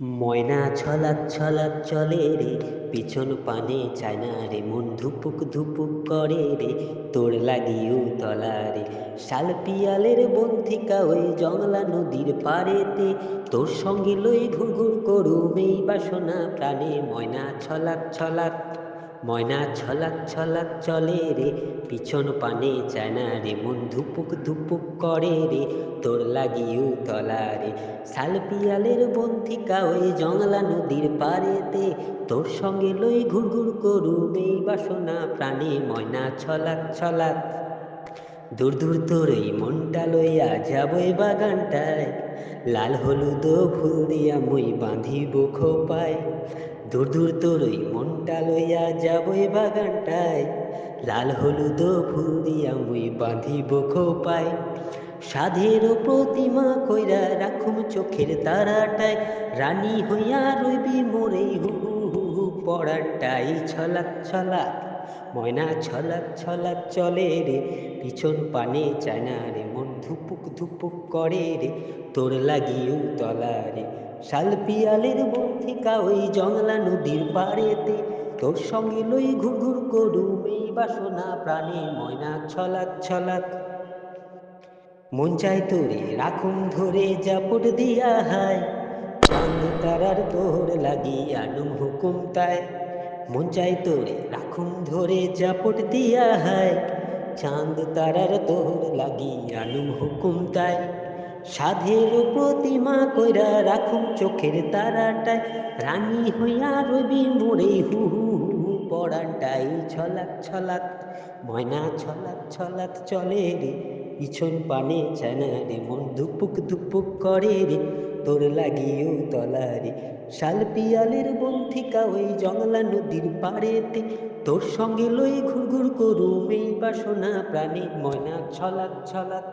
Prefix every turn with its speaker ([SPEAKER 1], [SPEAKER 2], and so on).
[SPEAKER 1] ময়না ছলাক ছলাক চলে রে, পিছন পানে চায় না রে, মন ধুপুক ধুপুক করে রে, তোর লাগিও তলা রে। শাল পিয়ালের বন্ধিকা ওই জংলা নদীর পারেতে তোর সঙ্গে লই ঘুর ঘুর করুম এই বাসনা প্রাণে। ময়না ছলাক ছলাৎ ময়না ছলাৎ ছলাৎ চলে রে, পিছন পানে চায় না রে, মন ধুপুক ধুপুক করে রে, তোর লাগিও তলা রে। শাল পিয়ালের বন্ধিকা ওই জংলা নদীর পারেতে তোর সঙ্গে লই ঘুর ঘুর করুম এই বাসনা প্রাণে ময়না ছলাৎ ছলাক। দূর দূর তোর এই মনটা লইয়া যাবই বাগানটায়, লাল হলুদ ফুল দিয়া মুই বাঁধিব খোপায়। দূর দূর তোর ওই মনটা লইয়া যাবই বাগানটায়। লাল হলুদ ফুল দিয়া মুই বাঁধিব খোপায়। সাধের প্রতিমা কইরা রাখুম চোখের তারাটায়। রানী হইয়া রইবি মোরে হু হু হু হু পড়াটাই ছলাক ছলাক, ময়না ছলাক ছলাক চলে রে। পিছন পানে চায় না রে, মন ধুপুক ধুপুক করে রে। তোর লাগিও তলা রে। শাল পিয়ালের বন্থিকা ওই জংলা নদীর পাড়েতে। তোর সঙ্গে লই ঘুর ঘুর করুম এই বাসনা প্রাণে ময়না ছলাক ছলাক। মন চাই তোরে রাখুন ধরে জাপট দিয়া হায়। চাঁদ তারার তোর লাগি আনুম হুকুম তাই মন চাই তোরে রাখুন ধরে জাপট দিয়া হায়। চাঁদ তারার তোর লাগি আনুম হুকুম তাই সাধের প্রতিমা কইরা রাখুম চোখের তারাটায়। রানী হইয়া রবি মোরে হু হু হু পড়াটাই ছলাক ছলাক, ময়না ছলাক ছলাক চলে রে, পিছন পানে চানা রে, মন ধুপুক ধুপুক করে রে, তোর লাগিও তলা রে। শাল পিয়ালের বন্থিকা ওই জংলা নদীর পাড়েতে, তোর সঙ্গে লই ঘুর ঘুর করুম এই বাসনা প্রাণী, ময়না ছলাক ছলাক।